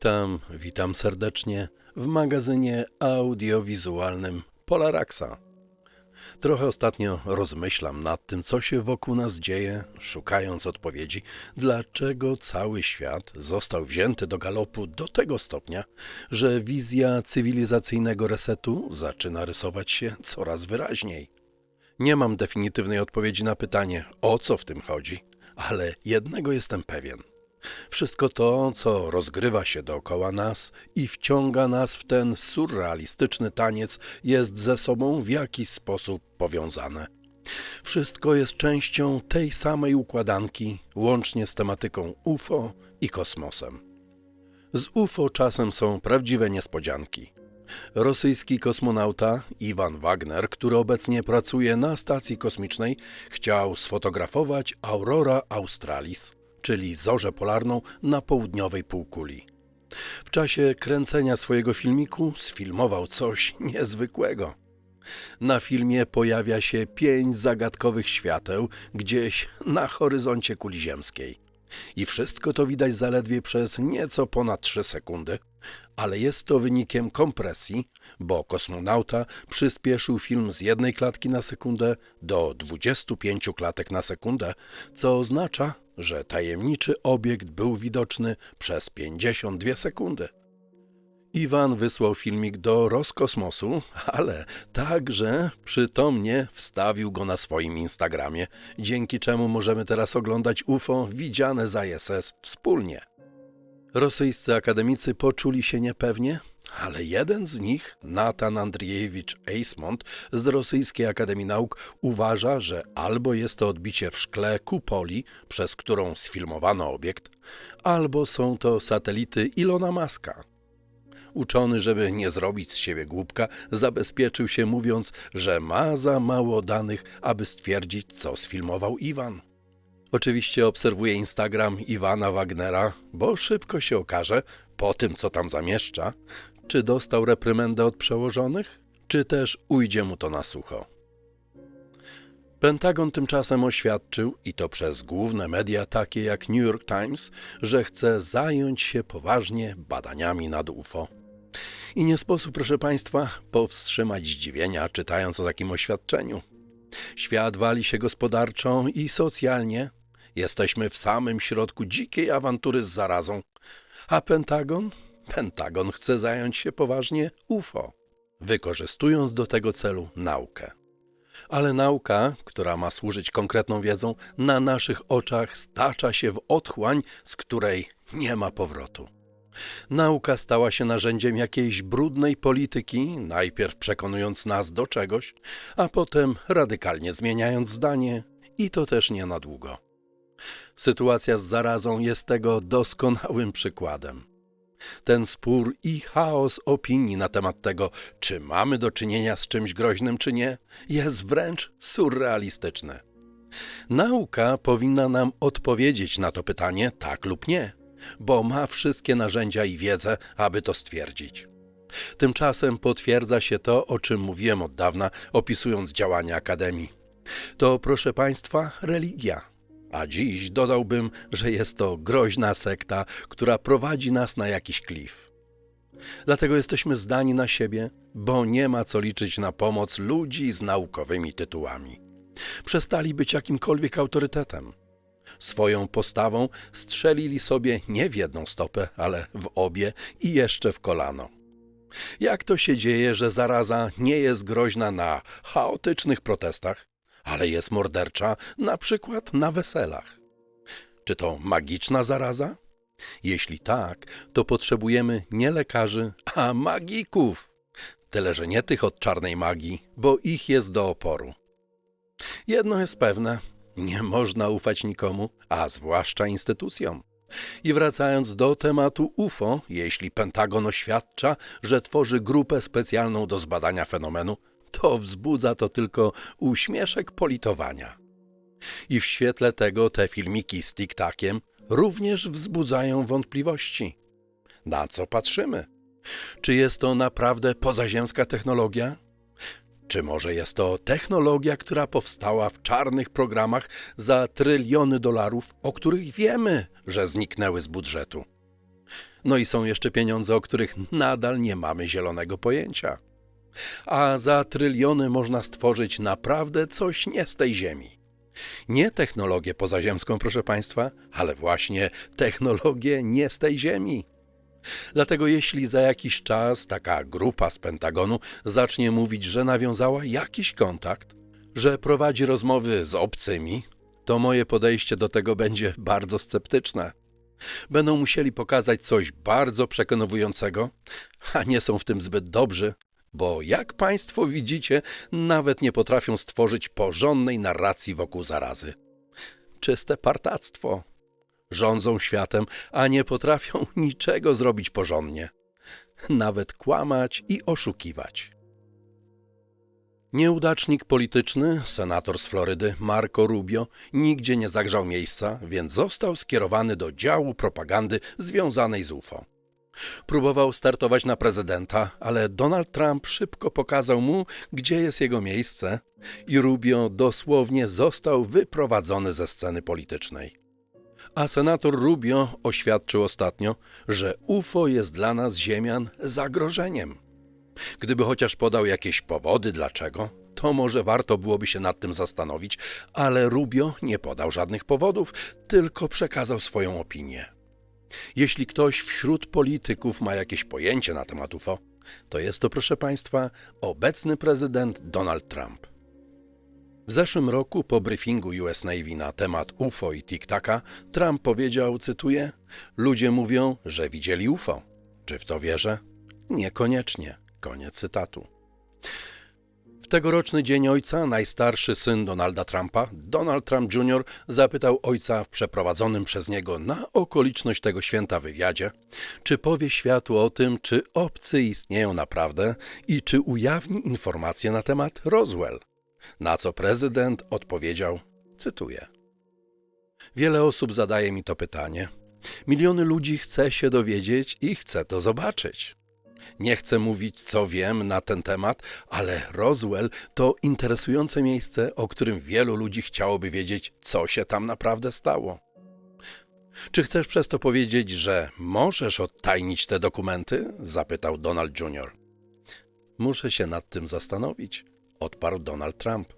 Witam, witam serdecznie w magazynie audiowizualnym Polaraxa. Trochę ostatnio rozmyślam nad tym, co się wokół nas dzieje, szukając odpowiedzi, dlaczego cały świat został wzięty do galopu do tego stopnia, że wizja cywilizacyjnego resetu zaczyna rysować się coraz wyraźniej. Nie mam definitywnej odpowiedzi na pytanie, o co w tym chodzi, ale jednego jestem pewien. Wszystko to, co rozgrywa się dookoła nas i wciąga nas w ten surrealistyczny taniec, jest ze sobą w jakiś sposób powiązane. Wszystko jest częścią tej samej układanki, łącznie z tematyką UFO i kosmosem. Z UFO czasem są prawdziwe niespodzianki. Rosyjski kosmonauta Iwan Wagner, który obecnie pracuje na stacji kosmicznej, chciał sfotografować Aurora Australis, czyli zorzę polarną na południowej półkuli. W czasie kręcenia swojego filmiku sfilmował coś niezwykłego. Na filmie pojawia się pięć zagadkowych świateł gdzieś na horyzoncie kuli ziemskiej. I wszystko to widać zaledwie przez nieco ponad 3 sekundy, ale jest to wynikiem kompresji, bo kosmonauta przyspieszył film z jednej klatki na sekundę do 25 klatek na sekundę, co oznacza, że tajemniczy obiekt był widoczny przez 52 sekundy. Iwan wysłał filmik do Roskosmosu, ale także przytomnie wstawił go na swoim Instagramie, dzięki czemu możemy teraz oglądać UFO widziane z ISS wspólnie. Rosyjscy akademicy poczuli się niepewnie, ale jeden z nich, Natan Andrzejewicz Eismont z Rosyjskiej Akademii Nauk, uważa, że albo jest to odbicie w szkle kupoli, przez którą sfilmowano obiekt, albo są to satelity Ilona Maska. Uczony, żeby nie zrobić z siebie głupka, zabezpieczył się mówiąc, że ma za mało danych, aby stwierdzić, co sfilmował Iwan. Oczywiście obserwuję Instagram Iwana Wagnera, bo szybko się okaże, po tym co tam zamieszcza, czy dostał reprymendę od przełożonych, czy też ujdzie mu to na sucho. Pentagon tymczasem oświadczył, i to przez główne media takie jak New York Times, że chce zająć się poważnie badaniami nad UFO. I nie sposób, proszę Państwa, powstrzymać zdziwienia, czytając o takim oświadczeniu. Świat wali się gospodarczo i socjalnie. Jesteśmy w samym środku dzikiej awantury z zarazą. A Pentagon? Pentagon chce zająć się poważnie UFO, wykorzystując do tego celu naukę. Ale nauka, która ma służyć konkretną wiedzą, na naszych oczach stacza się w otchłań, z której nie ma powrotu. Nauka stała się narzędziem jakiejś brudnej polityki, najpierw przekonując nas do czegoś, a potem radykalnie zmieniając zdanie, i to też nie na długo. Sytuacja z zarazą jest tego doskonałym przykładem. Ten spór i chaos opinii na temat tego, czy mamy do czynienia z czymś groźnym, czy nie, jest wręcz surrealistyczny. Nauka powinna nam odpowiedzieć na to pytanie tak lub nie, bo ma wszystkie narzędzia i wiedzę, aby to stwierdzić. Tymczasem potwierdza się to, o czym mówiłem od dawna, opisując działania Akademii. To, proszę Państwa, religia a dziś dodałbym, że jest to groźna sekta, która prowadzi nas na jakiś klif. Dlatego jesteśmy zdani na siebie, bo nie ma co liczyć na pomoc ludzi z naukowymi tytułami. Przestali być jakimkolwiek autorytetem. Swoją postawą strzelili sobie nie w jedną stopę, ale w obie i jeszcze w kolano. Jak to się dzieje, że zaraza nie jest groźna na chaotycznych protestach, ale jest mordercza na przykład na weselach. Czy to magiczna zaraza? Jeśli tak, to potrzebujemy nie lekarzy, a magików. Tyle, że nie tych od czarnej magii, bo ich jest do oporu. Jedno jest pewne: nie można ufać nikomu, a zwłaszcza instytucjom. I wracając do tematu UFO, jeśli Pentagon oświadcza, że tworzy grupę specjalną do zbadania fenomenu, to wzbudza to tylko uśmieszek politowania. I w świetle tego te filmiki z tiktakiem również wzbudzają wątpliwości. Na co patrzymy? Czy jest to naprawdę pozaziemska technologia? Czy może jest to technologia, która powstała w czarnych programach za tryliony dolarów, o których wiemy, że zniknęły z budżetu? No i są jeszcze pieniądze, o których nadal nie mamy zielonego pojęcia. A za tryliony można stworzyć naprawdę coś nie z tej ziemi. Nie technologię pozaziemską, proszę Państwa, ale właśnie technologię nie z tej ziemi. Dlatego jeśli za jakiś czas taka grupa z Pentagonu zacznie mówić, że nawiązała jakiś kontakt, że prowadzi rozmowy z obcymi, to moje podejście do tego będzie bardzo sceptyczne. Będą musieli pokazać coś bardzo przekonującego, a nie są w tym zbyt dobrzy, bo jak Państwo widzicie, nawet nie potrafią stworzyć porządnej narracji wokół zarazy. Czyste partactwo. Rządzą światem, a nie potrafią niczego zrobić porządnie. Nawet kłamać i oszukiwać. Nieudacznik polityczny, senator z Florydy Marco Rubio, nigdzie nie zagrzał miejsca, więc został skierowany do działu propagandy związanej z UFO. Próbował startować na prezydenta, ale Donald Trump szybko pokazał mu, gdzie jest jego miejsce i Rubio dosłownie został wyprowadzony ze sceny politycznej. A senator Rubio oświadczył ostatnio, że UFO jest dla nas, Ziemian, zagrożeniem. Gdyby chociaż podał jakieś powody dlaczego, to może warto byłoby się nad tym zastanowić, ale Rubio nie podał żadnych powodów, tylko przekazał swoją opinię. Jeśli ktoś wśród polityków ma jakieś pojęcie na temat UFO, to jest to, proszę Państwa, obecny prezydent Donald Trump. W zeszłym roku po briefingu US Navy na temat UFO i TikTaka Trump powiedział, cytuję, ludzie mówią, że widzieli UFO. Czy w to wierzę? Niekoniecznie. Koniec cytatu. Tegoroczny Dzień Ojca najstarszy syn Donalda Trumpa, Donald Trump Jr., zapytał ojca w przeprowadzonym przez niego na okoliczność tego święta wywiadzie, czy powie światu o tym, czy obcy istnieją naprawdę i czy ujawni informacje na temat Roswell. Na co prezydent odpowiedział, cytuję. Wiele osób zadaje mi to pytanie. Miliony ludzi chce się dowiedzieć i chce to zobaczyć. Nie chcę mówić, co wiem na ten temat, ale Roswell to interesujące miejsce, o którym wielu ludzi chciałoby wiedzieć, co się tam naprawdę stało. Czy chcesz przez to powiedzieć, że możesz odtajnić te dokumenty? zapytał Donald Jr. Muszę się nad tym zastanowić, odparł Donald Trump.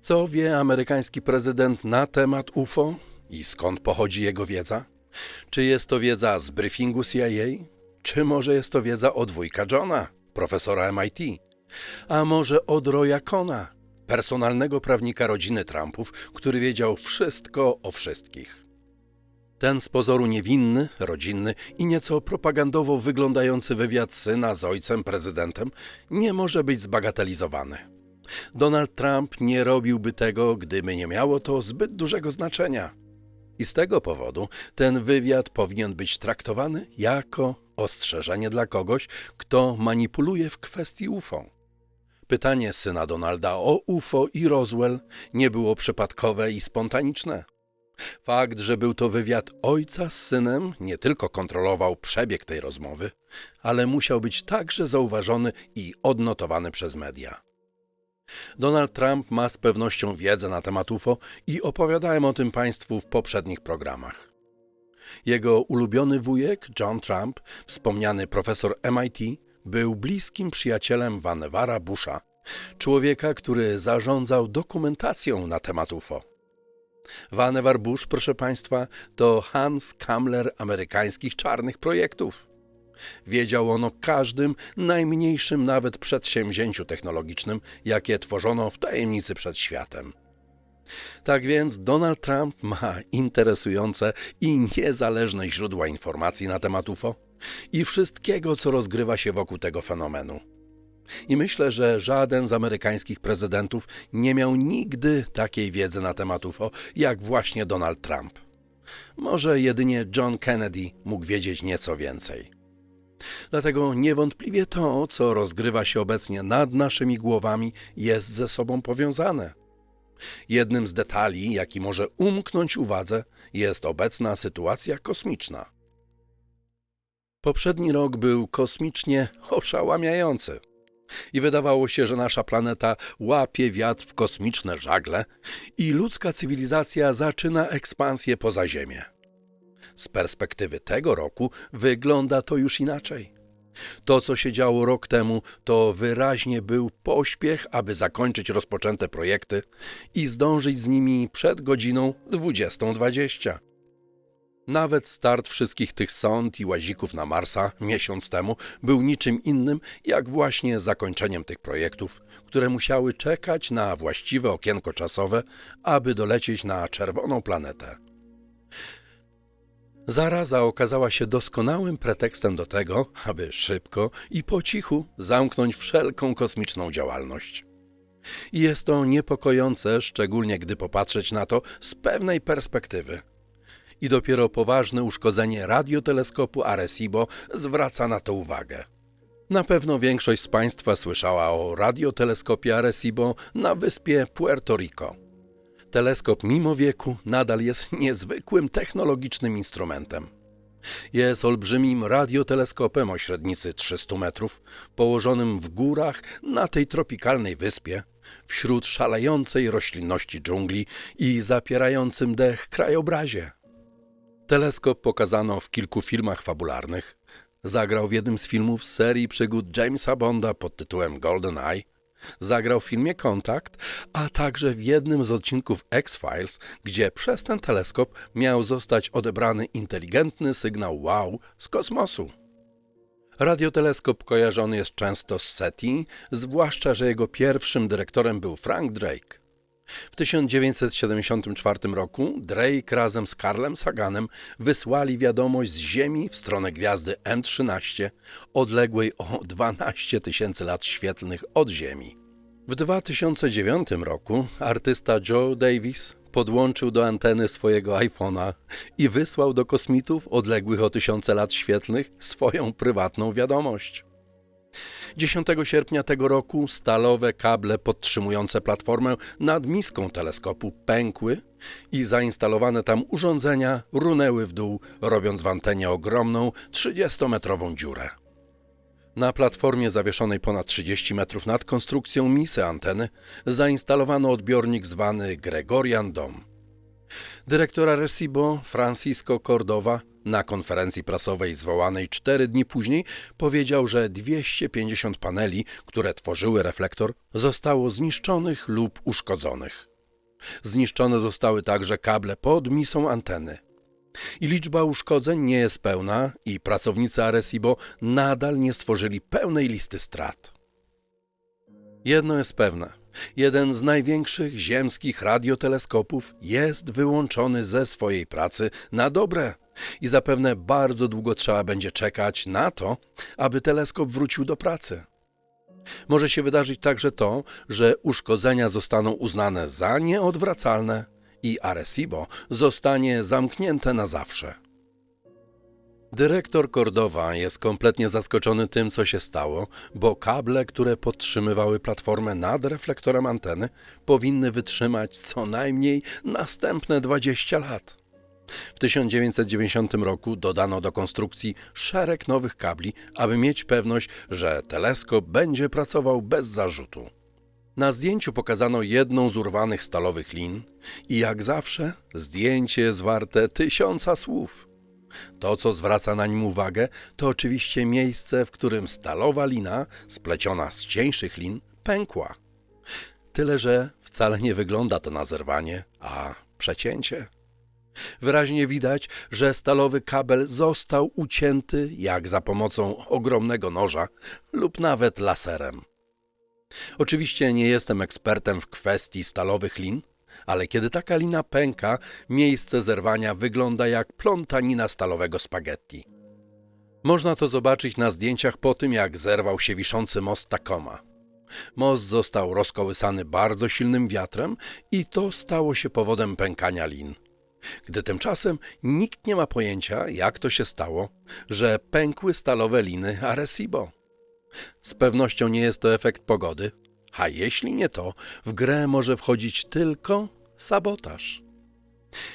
Co wie amerykański prezydent na temat UFO i skąd pochodzi jego wiedza? Czy jest to wiedza z briefingu CIA, czy może jest to wiedza od wujka Johna, profesora MIT? A może od Roya Kona, personalnego prawnika rodziny Trumpów, który wiedział wszystko o wszystkich? Ten z pozoru niewinny, rodzinny i nieco propagandowo wyglądający wywiad syna z ojcem prezydentem nie może być zbagatelizowany. Donald Trump nie robiłby tego, gdyby nie miało to zbyt dużego znaczenia. I z tego powodu ten wywiad powinien być traktowany jako ostrzeżenie dla kogoś, kto manipuluje w kwestii UFO. Pytanie syna Donalda o UFO i Roswell nie było przypadkowe i spontaniczne. Fakt, że był to wywiad ojca z synem, nie tylko kontrolował przebieg tej rozmowy, ale musiał być także zauważony i odnotowany przez media. Donald Trump ma z pewnością wiedzę na temat UFO i opowiadałem o tym Państwu w poprzednich programach. Jego ulubiony wujek, John Trump, wspomniany profesor MIT, był bliskim przyjacielem Vanevara Busha, człowieka, który zarządzał dokumentacją na temat UFO. Vannevar Bush, proszę Państwa, to Hans Kammler amerykańskich czarnych projektów. Wiedział on o każdym, najmniejszym nawet przedsięwzięciu technologicznym, jakie tworzono w tajemnicy przed światem. Tak więc Donald Trump ma interesujące i niezależne źródła informacji na temat UFO i wszystkiego, co rozgrywa się wokół tego fenomenu. I myślę, że żaden z amerykańskich prezydentów nie miał nigdy takiej wiedzy na temat UFO, jak właśnie Donald Trump. Może jedynie John Kennedy mógł wiedzieć nieco więcej. Dlatego niewątpliwie to, co rozgrywa się obecnie nad naszymi głowami, jest ze sobą powiązane. Jednym z detali, jaki może umknąć uwadze, jest obecna sytuacja kosmiczna. Poprzedni rok był kosmicznie oszałamiający i wydawało się, że nasza planeta łapie wiatr w kosmiczne żagle i ludzka cywilizacja zaczyna ekspansję poza Ziemię. Z perspektywy tego roku wygląda to już inaczej. To, co się działo rok temu, to wyraźnie był pośpiech, aby zakończyć rozpoczęte projekty i zdążyć z nimi przed godziną 20.20. Nawet start wszystkich tych sąd i łazików na Marsa miesiąc temu był niczym innym, jak właśnie zakończeniem tych projektów, które musiały czekać na właściwe okienko czasowe, aby dolecieć na czerwoną planetę. Zaraza okazała się doskonałym pretekstem do tego, aby szybko i po cichu zamknąć wszelką kosmiczną działalność. I jest to niepokojące, szczególnie gdy popatrzeć na to z pewnej perspektywy. I dopiero poważne uszkodzenie radioteleskopu Arecibo zwraca na to uwagę. Na pewno większość z Państwa słyszała o radioteleskopie Arecibo na wyspie Puerto Rico. Teleskop mimo wieku nadal jest niezwykłym technologicznym instrumentem. Jest olbrzymim radioteleskopem o średnicy 300 metrów, położonym w górach na tej tropikalnej wyspie, wśród szalejącej roślinności dżungli i zapierającym dech krajobrazie. Teleskop pokazano w kilku filmach fabularnych. Zagrał w jednym z filmów serii przygód Jamesa Bonda pod tytułem Golden Eye. Zagrał w filmie Kontakt, a także w jednym z odcinków X-Files, gdzie przez ten teleskop miał zostać odebrany inteligentny sygnał wow z kosmosu. Radioteleskop kojarzony jest często z SETI, zwłaszcza, że jego pierwszym dyrektorem był Frank Drake. W 1974 roku Drake razem z Carlem Saganem wysłali wiadomość z Ziemi w stronę gwiazdy M13, odległej o 12 tysięcy lat świetlnych od Ziemi. W 2009 roku artysta Joe Davis podłączył do anteny swojego iPhone'a i wysłał do kosmitów odległych o tysiące lat świetlnych swoją prywatną wiadomość. 10 sierpnia tego roku stalowe kable podtrzymujące platformę nad miską teleskopu pękły i zainstalowane tam urządzenia runęły w dół, robiąc w antenie ogromną 30-metrową dziurę. Na platformie zawieszonej ponad 30 metrów nad konstrukcją misy anteny zainstalowano odbiornik zwany Gregorian Dome. Dyrektor Arecibo, Francisco Cordova, na konferencji prasowej zwołanej cztery dni później powiedział, że 250 paneli, które tworzyły reflektor, zostało zniszczonych lub uszkodzonych. Zniszczone zostały także kable pod misą anteny. I liczba uszkodzeń nie jest pełna i pracownicy Arecibo nadal nie stworzyli pełnej listy strat. Jedno jest pewne. Jeden z największych ziemskich radioteleskopów jest wyłączony ze swojej pracy na dobre i zapewne bardzo długo trzeba będzie czekać na to, aby teleskop wrócił do pracy. Może się wydarzyć także to, że uszkodzenia zostaną uznane za nieodwracalne i Arecibo zostanie zamknięte na zawsze. Dyrektor Kordowa jest kompletnie zaskoczony tym, co się stało, bo kable, które podtrzymywały platformę nad reflektorem anteny, powinny wytrzymać co najmniej następne 20 lat. W 1990 roku dodano do konstrukcji szereg nowych kabli, aby mieć pewność, że teleskop będzie pracował bez zarzutu. Na zdjęciu pokazano jedną z urwanych stalowych lin i jak zawsze zdjęcie jest warte tysiąca słów. To, co zwraca na nim uwagę, to oczywiście miejsce, w którym stalowa lina, spleciona z cieńszych lin, pękła. Tyle, że wcale nie wygląda to na zerwanie, a przecięcie. Wyraźnie widać, że stalowy kabel został ucięty jak za pomocą ogromnego noża lub nawet laserem. Oczywiście nie jestem ekspertem w kwestii stalowych lin, ale kiedy taka lina pęka, miejsce zerwania wygląda jak plątanina stalowego spaghetti. Można to zobaczyć na zdjęciach po tym, jak zerwał się wiszący most Tacoma. Most został rozkołysany bardzo silnym wiatrem i to stało się powodem pękania lin. Gdy tymczasem nikt nie ma pojęcia, jak to się stało, że pękły stalowe liny Arecibo. Z pewnością nie jest to efekt pogody, a jeśli nie to, w grę może wchodzić tylko sabotaż.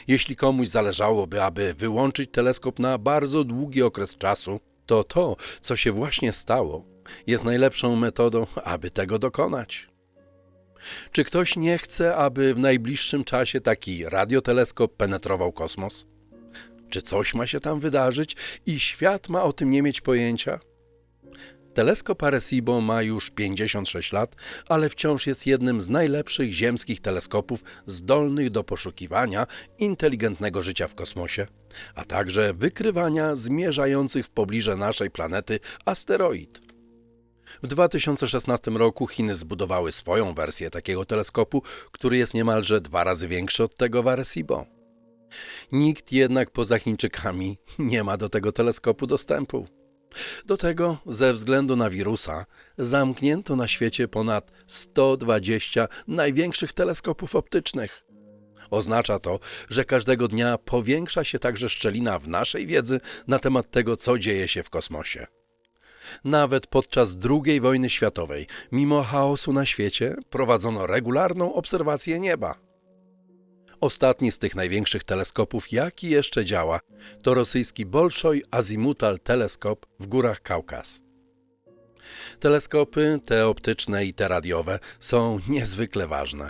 Jeśli komuś zależałoby, aby wyłączyć teleskop na bardzo długi okres czasu, to to, co się właśnie stało, jest najlepszą metodą, aby tego dokonać. Czy ktoś nie chce, aby w najbliższym czasie taki radioteleskop penetrował kosmos? czy coś ma się tam wydarzyć i świat ma o tym nie mieć pojęcia? Teleskop Arecibo ma już 56 lat, ale wciąż jest jednym z najlepszych ziemskich teleskopów zdolnych do poszukiwania inteligentnego życia w kosmosie, a także wykrywania zmierzających w pobliże naszej planety asteroid. W 2016 roku Chiny zbudowały swoją wersję takiego teleskopu, który jest niemalże dwa razy większy od tego w Arecibo. Nikt jednak poza Chińczykami nie ma do tego teleskopu dostępu. Do tego, ze względu na wirusa, zamknięto na świecie ponad 120 największych teleskopów optycznych. Oznacza to, że każdego dnia powiększa się także szczelina w naszej wiedzy na temat tego, co dzieje się w kosmosie. Nawet podczas II wojny światowej, mimo chaosu na świecie, prowadzono regularną obserwację nieba. Ostatni z tych największych teleskopów, jaki jeszcze działa, to rosyjski Bolszoj Azimutal Teleskop w górach Kaukaz. Teleskopy, te optyczne i te radiowe, są niezwykle ważne.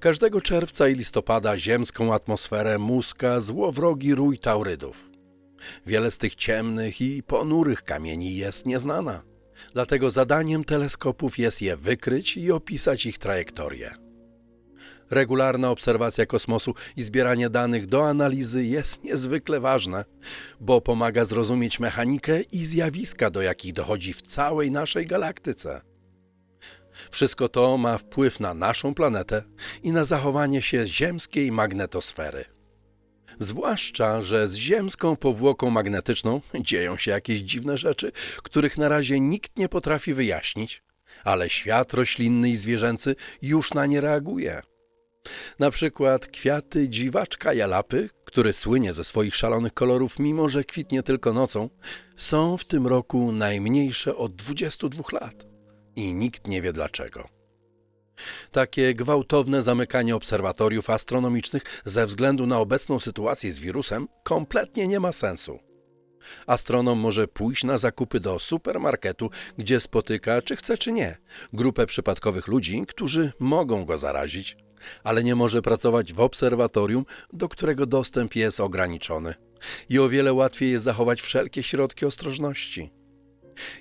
Każdego czerwca i listopada ziemską atmosferę muska złowrogi rój taurydów. Wiele z tych ciemnych i ponurych kamieni jest nieznana. Dlatego zadaniem teleskopów jest je wykryć i opisać ich trajektorię. Regularna obserwacja kosmosu i zbieranie danych do analizy jest niezwykle ważne, bo pomaga zrozumieć mechanikę i zjawiska, do jakich dochodzi w całej naszej galaktyce. Wszystko to ma wpływ na naszą planetę i na zachowanie się ziemskiej magnetosfery. Zwłaszcza, że z ziemską powłoką magnetyczną dzieją się jakieś dziwne rzeczy, których na razie nikt nie potrafi wyjaśnić, ale świat roślinny i zwierzęcy już na nie reaguje. Na przykład kwiaty dziwaczka jalapy, który słynie ze swoich szalonych kolorów, mimo że kwitnie tylko nocą, są w tym roku najmniejsze od 22 lat. I nikt nie wie dlaczego. Takie gwałtowne zamykanie obserwatoriów astronomicznych ze względu na obecną sytuację z wirusem kompletnie nie ma sensu. Astronom może pójść na zakupy do supermarketu, gdzie spotyka, czy chce, czy nie, grupę przypadkowych ludzi, którzy mogą go zarazić, ale nie może pracować w obserwatorium, do którego dostęp jest ograniczony. I o wiele łatwiej jest zachować wszelkie środki ostrożności.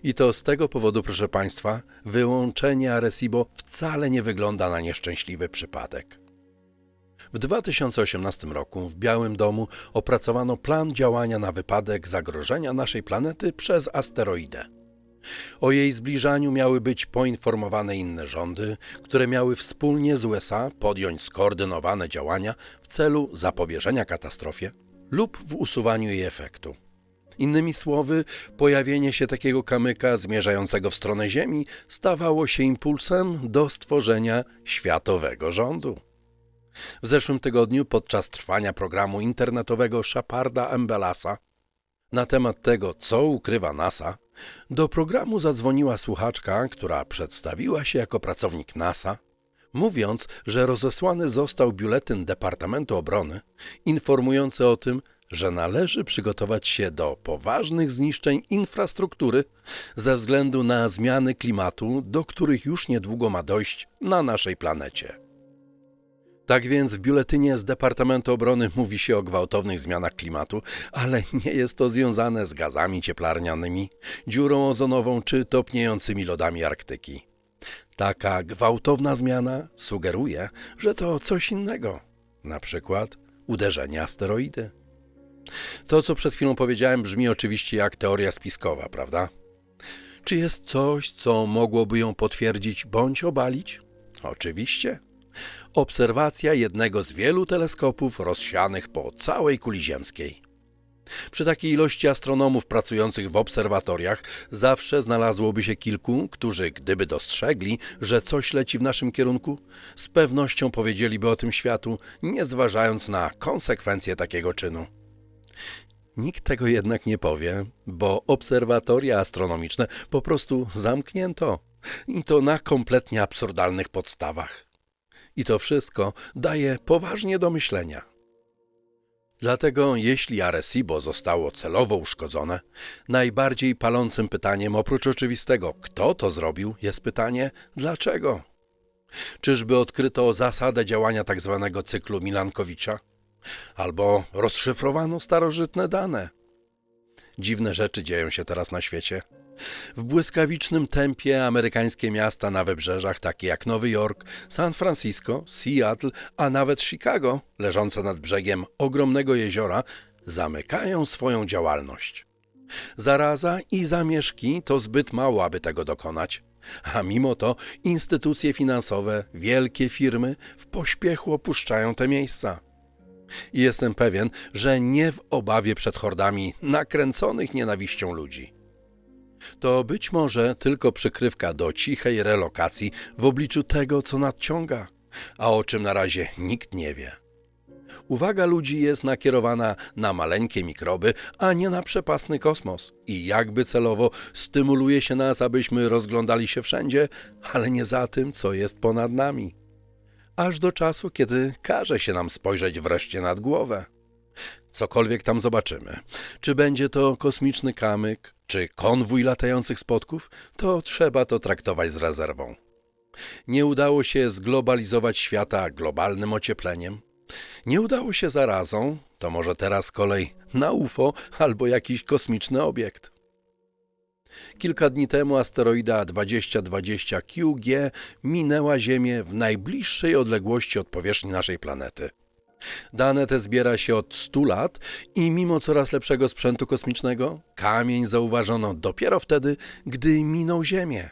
I to z tego powodu, proszę Państwa, wyłączenie Arecibo wcale nie wygląda na nieszczęśliwy przypadek. W 2018 roku w Białym Domu opracowano plan działania na wypadek zagrożenia naszej planety przez asteroidę. O jej zbliżaniu miały być poinformowane inne rządy, które miały wspólnie z USA podjąć skoordynowane działania w celu zapobieżenia katastrofie lub w usuwaniu jej efektu. Innymi słowy, pojawienie się takiego kamyka zmierzającego w stronę Ziemi stawało się impulsem do stworzenia światowego rządu. W zeszłym tygodniu, podczas trwania programu internetowego Shaparda Embelasa na temat tego, co ukrywa NASA, do programu zadzwoniła słuchaczka, która przedstawiła się jako pracownik NASA, mówiąc, że rozesłany został biuletyn Departamentu Obrony informujący o tym, że należy przygotować się do poważnych zniszczeń infrastruktury ze względu na zmiany klimatu, do których już niedługo ma dojść na naszej planecie. Tak więc w biuletynie z Departamentu Obrony mówi się o gwałtownych zmianach klimatu, ale nie jest to związane z gazami cieplarnianymi, dziurą ozonową czy topniejącymi lodami Arktyki. Taka gwałtowna zmiana sugeruje, że to coś innego, na przykład uderzenie asteroidy. To, co przed chwilą powiedziałem, brzmi oczywiście jak teoria spiskowa, prawda? Czy jest coś, co mogłoby ją potwierdzić bądź obalić? Oczywiście. Obserwacja jednego z wielu teleskopów rozsianych po całej kuli ziemskiej. Przy takiej ilości astronomów pracujących w obserwatoriach zawsze znalazłoby się kilku, którzy, gdyby dostrzegli, że coś leci w naszym kierunku, z pewnością powiedzieliby o tym światu, nie zważając na konsekwencje takiego czynu. Nikt tego jednak nie powie, bo obserwatoria astronomiczne po prostu zamknięto i to na kompletnie absurdalnych podstawach. I to wszystko daje poważnie do myślenia. Dlatego, jeśli Arecibo zostało celowo uszkodzone, najbardziej palącym pytaniem, oprócz oczywistego, kto to zrobił, jest pytanie, dlaczego? Czyżby odkryto zasadę działania tzw. cyklu Milankowicza? albo rozszyfrowano starożytne dane. Dziwne rzeczy dzieją się teraz na świecie. W błyskawicznym tempie amerykańskie miasta na wybrzeżach, takie jak Nowy Jork, San Francisco, Seattle, a nawet Chicago, leżące nad brzegiem ogromnego jeziora, zamykają swoją działalność. Zaraza i zamieszki to zbyt mało, aby tego dokonać. A mimo to instytucje finansowe, wielkie firmy w pośpiechu opuszczają te miejsca. I jestem pewien, że nie w obawie przed hordami nakręconych nienawiścią ludzi. To być może tylko przykrywka do cichej relokacji w obliczu tego, co nadciąga, a o czym na razie nikt nie wie. Uwaga ludzi jest nakierowana na maleńkie mikroby, a nie na przepasny kosmos i jakby celowo stymuluje się nas, abyśmy rozglądali się wszędzie, ale nie za tym, co jest ponad nami. Aż do czasu, kiedy każe się nam spojrzeć wreszcie nad głowę. Cokolwiek tam zobaczymy, czy będzie to kosmiczny kamyk, czy konwój latających spotków, to trzeba to traktować z rezerwą. Nie udało się zglobalizować świata globalnym ociepleniem, nie udało się zarazą, to może teraz kolej na UFO albo jakiś kosmiczny obiekt. Kilka dni temu asteroida 2020 QG minęła Ziemię w najbliższej odległości od powierzchni naszej planety. Dane te zbiera się od 100 lat i mimo coraz lepszego sprzętu kosmicznego, kamień zauważono dopiero wtedy, gdy minął Ziemię.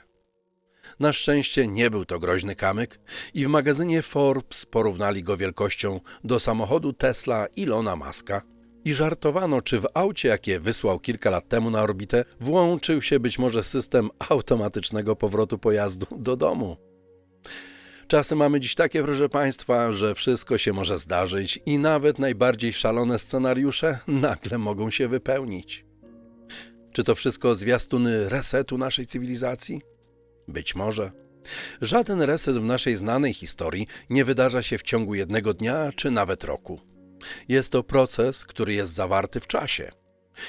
Na szczęście nie był to groźny kamyk i w magazynie Forbes porównali go wielkością do samochodu Tesla Ilona Maska i żartowano, czy w aucie, jakie wysłał kilka lat temu na orbitę, włączył się być może system automatycznego powrotu pojazdu do domu. Czasy mamy dziś takie, proszę Państwa, że wszystko się może zdarzyć i nawet najbardziej szalone scenariusze nagle mogą się wypełnić. Czy to wszystko zwiastuny resetu naszej cywilizacji? Być może. Żaden reset w naszej znanej historii nie wydarza się w ciągu jednego dnia czy nawet roku. Jest to proces, który jest zawarty w czasie.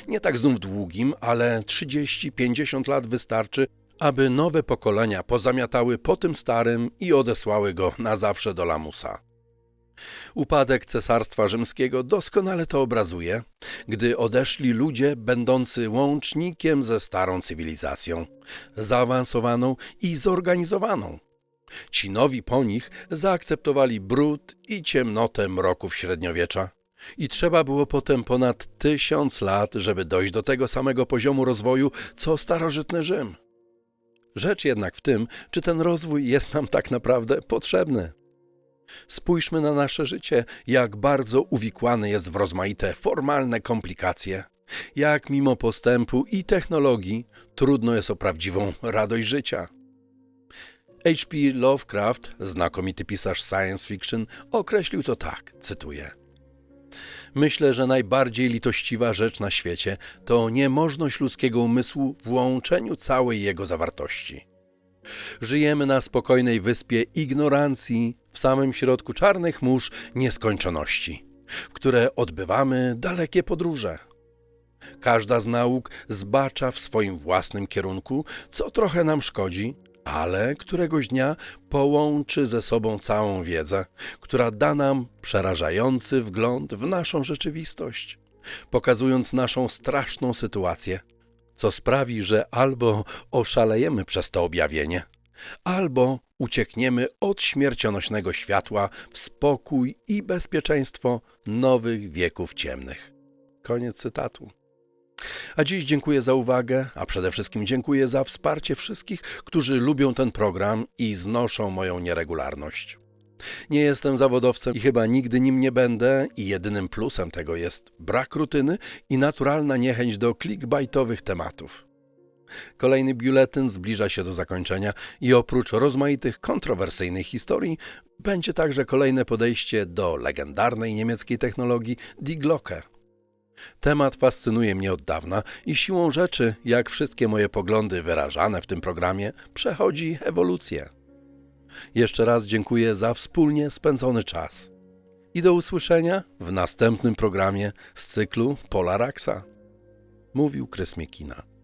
Nie tak znów długim, ale 30-50 lat wystarczy, aby nowe pokolenia pozamiatały po tym starym i odesłały go na zawsze do lamusa. Upadek Cesarstwa Rzymskiego doskonale to obrazuje, gdy odeszli ludzie będący łącznikiem ze starą cywilizacją, zaawansowaną i zorganizowaną. Ci nowi po nich zaakceptowali brud i ciemnotę mroków średniowiecza. I trzeba było potem ponad tysiąc lat, żeby dojść do tego samego poziomu rozwoju, co starożytny Rzym. Rzecz jednak w tym, czy ten rozwój jest nam tak naprawdę potrzebny. Spójrzmy na nasze życie, jak bardzo uwikłane jest w rozmaite formalne komplikacje. Jak mimo postępu i technologii trudno jest o prawdziwą radość życia. H.P. Lovecraft, znakomity pisarz science fiction, określił to tak, cytuję. Myślę, że najbardziej litościwa rzecz na świecie to niemożność ludzkiego umysłu w łączeniu całej jego zawartości. Żyjemy na spokojnej wyspie ignorancji, w samym środku czarnych mórz nieskończoności, w które odbywamy dalekie podróże. Każda z nauk zbacza w swoim własnym kierunku, co trochę nam szkodzi, ale któregoś dnia połączy ze sobą całą wiedzę, która da nam przerażający wgląd w naszą rzeczywistość, pokazując naszą straszną sytuację, co sprawi, że albo oszalejemy przez to objawienie, albo uciekniemy od śmiercionośnego światła w spokój i bezpieczeństwo nowych wieków ciemnych. Koniec cytatu. A dziś dziękuję za uwagę, a przede wszystkim dziękuję za wsparcie wszystkich, którzy lubią ten program i znoszą moją nieregularność. Nie jestem zawodowcem i chyba nigdy nim nie będę, i jedynym plusem tego jest brak rutyny i naturalna niechęć do clickbaitowych tematów. Kolejny biuletyn zbliża się do zakończenia i oprócz rozmaitych kontrowersyjnych historii będzie także kolejne podejście do legendarnej niemieckiej technologii Die Glocke. Temat fascynuje mnie od dawna i siłą rzeczy, jak wszystkie moje poglądy wyrażane w tym programie, przechodzi ewolucję. Jeszcze raz dziękuję za wspólnie spędzony czas. I do usłyszenia w następnym programie z cyklu Polaraxa. Mówił Krys Miekina.